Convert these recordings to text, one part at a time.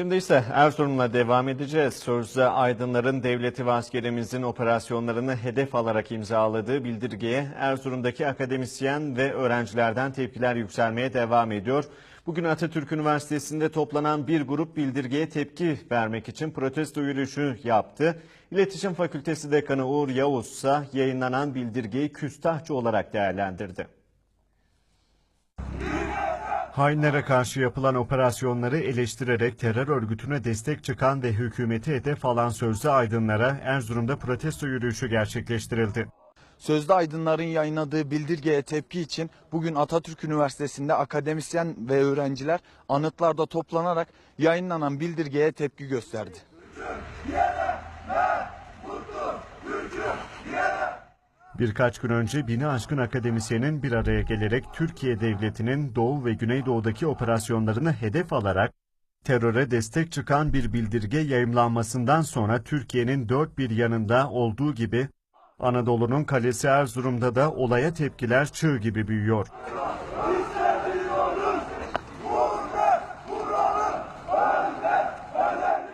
Şimdi ise Erzurum'la devam edeceğiz. Sözde aydınların devleti ve askerimizin operasyonlarını hedef alarak imzaladığı bildirgeye Erzurum'daki akademisyen ve öğrencilerden tepkiler yükselmeye devam ediyor. Bugün Atatürk Üniversitesi'nde toplanan bir grup bildirgeye tepki vermek için protesto yürüyüşü yaptı. İletişim Fakültesi Dekanı Uğur Yavuz ise yayınlanan bildirgeyi küstahçı olarak değerlendirdi. Hainlere karşı yapılan operasyonları eleştirerek terör örgütüne destek çıkan ve hükümeti hedef alan sözde aydınlara Erzurum'da protesto yürüyüşü gerçekleştirildi. Sözde aydınların yayınladığı bildirgeye tepki için bugün Atatürk Üniversitesi'nde akademisyen ve öğrenciler anıtlarda toplanarak yayınlanan bildirgeye tepki gösterdi. Birkaç gün önce bini aşkın akademisyenin bir araya gelerek Türkiye Devleti'nin Doğu ve Güneydoğu'daki operasyonlarını hedef alarak teröre destek çıkan bir bildirge yayımlanmasından sonra Türkiye'nin dört bir yanında olduğu gibi Anadolu'nun kalesi Erzurum'da da olaya tepkiler çığ gibi büyüyor.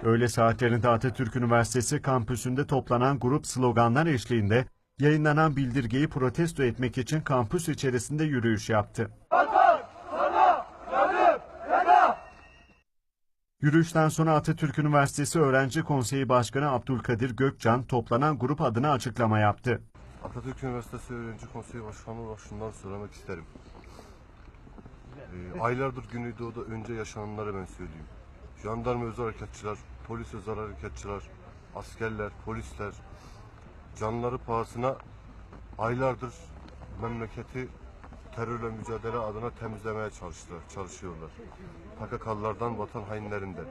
Öğle saatlerinde Atatürk Üniversitesi kampüsünde toplanan grup sloganlar eşliğinde yayınlanan bildirgeyi protesto etmek için kampüs içerisinde yürüyüş yaptı. Yürüyüşten sonra Atatürk Üniversitesi Öğrenci Konseyi Başkanı Abdülkadir Gökcan toplanan grup adına açıklama yaptı. Atatürk Üniversitesi Öğrenci Konseyi Başkanı olarak şundan söylemek isterim. Ee, aylardır Güneydoğu'da önce yaşananları ben söyleyeyim. Jandarma özel harekatçılar, polis özel harekatçılar, askerler, polisler canları pahasına aylardır memleketi terörle mücadele adına temizlemeye çalıştılar, çalışıyorlar. PKK'lılardan, vatan hainlerinden.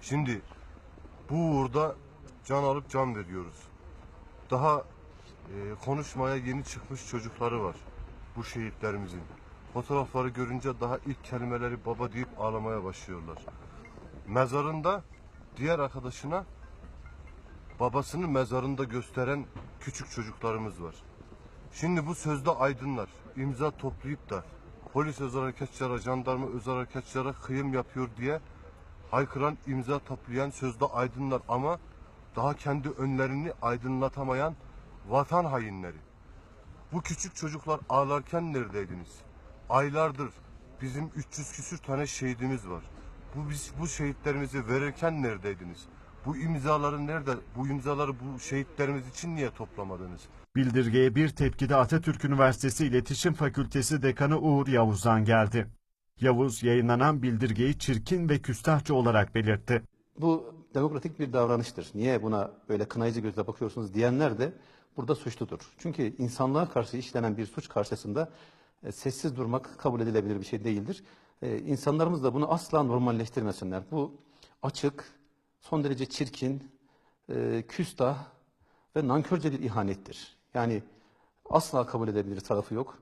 Şimdi bu uğurda can alıp can veriyoruz. Daha e, konuşmaya yeni çıkmış çocukları var bu şehitlerimizin. Fotoğrafları görünce daha ilk kelimeleri baba deyip ağlamaya başlıyorlar. Mezarında diğer arkadaşına babasını mezarında gösteren küçük çocuklarımız var. Şimdi bu sözde aydınlar imza toplayıp da polis özel harekatçılara, jandarma özel harekatçılara kıyım yapıyor diye haykıran imza toplayan sözde aydınlar ama daha kendi önlerini aydınlatamayan vatan hainleri. Bu küçük çocuklar ağlarken neredeydiniz? Aylardır bizim 300 küsür tane şehidimiz var. Bu biz bu şehitlerimizi verirken neredeydiniz? Bu imzaları nerede? Bu imzaları bu şehitlerimiz için niye toplamadınız? Bildirgeye bir tepki de Atatürk Üniversitesi İletişim Fakültesi Dekanı Uğur Yavuz'dan geldi. Yavuz yayınlanan bildirgeyi çirkin ve küstahçı olarak belirtti. Bu demokratik bir davranıştır. Niye buna böyle kınayıcı gözle bakıyorsunuz diyenler de burada suçludur. Çünkü insanlığa karşı işlenen bir suç karşısında e, sessiz durmak kabul edilebilir bir şey değildir. E, insanlarımız da bunu asla normalleştirmesinler. Bu açık, son derece çirkin, e, küstah ve nankörce bir ihanettir. Yani asla kabul edebilir tarafı yok.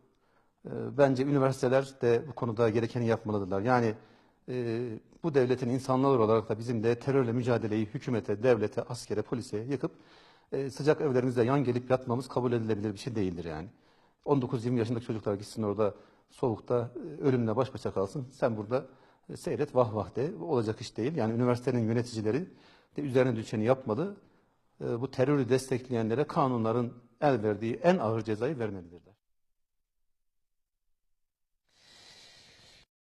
E, bence üniversiteler de bu konuda gerekeni yapmalıdırlar. Yani e, bu devletin insanlar olarak da bizim de terörle mücadeleyi hükümete, devlete, askere, polise yıkıp e, sıcak evlerimizde yan gelip yatmamız kabul edilebilir bir şey değildir yani. 19-20 yaşındaki çocuklar gitsin orada soğukta e, ölümle baş başa kalsın. Sen burada seyret vah vah de. Olacak iş değil. Yani üniversitenin yöneticileri de üzerine düşeni yapmalı. E, bu terörü destekleyenlere kanunların el verdiği en ağır cezayı vermelidirler.